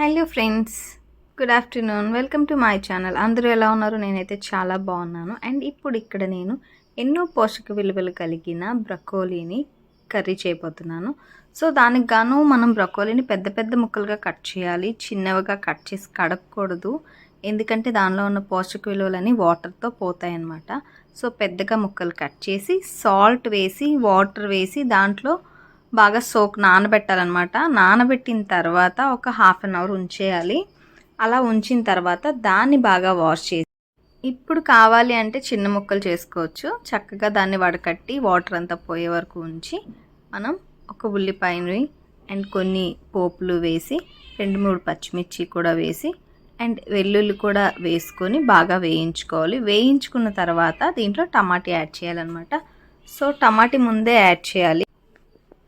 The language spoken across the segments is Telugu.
Hello friends good afternoon. Welcome to my channel. అందరూ ఎలా ఉన్నారు? నేనైతే చాలా బాగున్నాను. అండ్ ఇప్పుడు ఇక్కడ నేను ఎన్నో పోషక విలువలు కలిగిన బ్రకోలీని కర్రీ చేయబోతున్నాను. సో దానికి గాను మనం బ్రకోలీని పెద్ద పెద్ద ముక్కలుగా కట్ చేయాలి. చిన్నవిగా కట్ చేసి కడగకూడదు. ఎందుకంటే దానిలో ఉన్న పోషక విలువలన్నీ వాటర్తో పోతాయి అన్నమాట సో పెద్దగా ముక్కలు కట్ చేసి సాల్ట్ వేసి వాటర్ వేసి దాంట్లో బాగా సోక్ నానబెట్టాలన్నమాట. నానబెట్టిన తర్వాత ఒక హాఫ్ అన్ అవర్ ఉంచేయాలి. అలా ఉంచిన తర్వాత దాన్ని బాగా వాష్ చేసి ఇప్పుడు కావాలి అంటే చిన్న ముక్కలు చేసుకోవచ్చు. చక్కగా దాన్ని వడకట్టి వాటర్ అంతా పోయే వరకు ఉంచి మనం ఒక ఉల్లిపాయని అండ్ కొన్ని పోపులు వేసి రెండు మూడు పచ్చిమిర్చి కూడా వేసి అండ్ వెల్లుల్లి కూడా వేసుకొని బాగా వేయించుకోవాలి. వేయించుకున్న తర్వాత దీంట్లో టమాటా యాడ్ చేయాలన్నమాట. సో టమాటీ ముందే యాడ్ చేయాలి.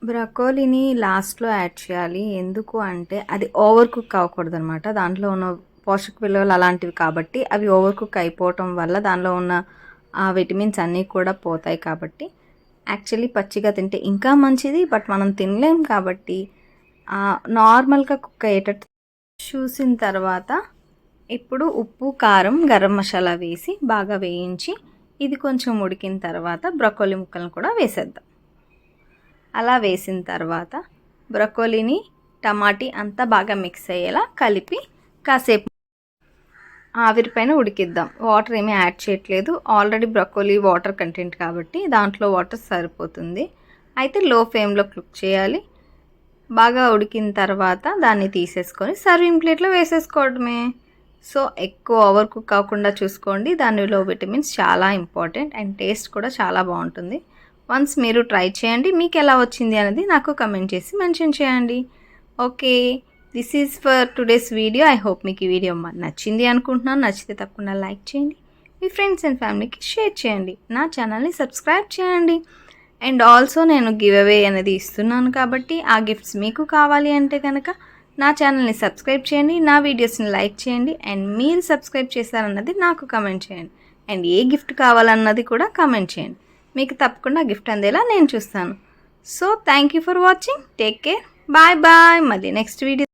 బ్రకోలీని లాస్ట్లో యాడ్ చేయాలి. ఎందుకు అంటే అది ఓవర్ కుక్ అవ్వకూడదు అనమాట దాంట్లో ఉన్న పోషక విలువలు అలాంటివి కాబట్టి అవి ఓవర్ కుక్ అయిపోవటం వల్ల దానిలో ఉన్న ఆ విటమిన్స్ అన్నీ కూడా పోతాయి కాబట్టి. యాక్చువల్లీ పచ్చిగా తింటే ఇంకా మంచిది బట్ మనం తినలేం కాబట్టి నార్మల్గా కుక్ అయ్యేటట్టు చూసిన తర్వాత ఇప్పుడు ఉప్పు కారం గరం మసాలా వేసి బాగా వేయించి ఇది కొంచెం ఉడికిన తర్వాత బ్రొకోలి ముక్కలను కూడా వేసేద్దాం. అలా వేసిన తర్వాత బ్రొకోలీని టమాటీ అంతా బాగా మిక్స్ అయ్యేలా కలిపి కాసేపు ఆవిరి పైన ఉడికిద్దాం. వాటర్ ఏమీ యాడ్ చేయట్లేదు. ఆల్రెడీ బ్రొకోలీ వాటర్ కంటెంట్ కాబట్టి దాంట్లో వాటర్ సరిపోతుంది. అయితే లో ఫ్లేమ్లో కుక్ చేయాలి. బాగా ఉడికిన తర్వాత దాన్ని తీసేసుకొని సర్వింగ్ ప్లేట్లో వేసేసుకోవడమే. సో ఎక్కువ ఓవర్ కుక్ కాకుండా చూసుకోండి. దానిలో విటమిన్స్ చాలా ఇంపార్టెంట్ అండ్ టేస్ట్ కూడా చాలా బాగుంటుంది. వన్స్ మీరు ట్రై చేయండి. మీకు ఎలా వచ్చింది అనేది నాకు కమెంట్ చేసి మెన్షన్ చేయండి. Okay this is for today's video I hope మీకు ఈ వీడియో నచ్చింది అనుకుంటున్నాను. నచ్చితే తప్పకుండా లైక్ చేయండి. మీ ఫ్రెండ్స్ అండ్ ఫ్యామిలీకి షేర్ చేయండి. నా ఛానల్ని సబ్స్క్రైబ్ చేయండి. అండ్ ఆల్సో నేను గివ్ అవే అనేది ఇస్తున్నాను కాబట్టి ఆ గిఫ్ట్స్ మీకు కావాలి అంటే కనుక నా ఛానల్ని సబ్స్క్రైబ్ చేయండి. నా వీడియోస్ని లైక్ చేయండి. అండ్ మీరు సబ్స్క్రైబ్ చేశారన్నది నాకు కమెంట్ చేయండి. అండ్ ఏ గిఫ్ట్ కావాలన్నది కూడా కమెంట్ చేయండి. మీకు తప్పకుండా గిఫ్ట్ అందేలా నేను చూస్తాను. So thank you for watching take care bye bye మళ్ళీ నెక్స్ట్ వీడియో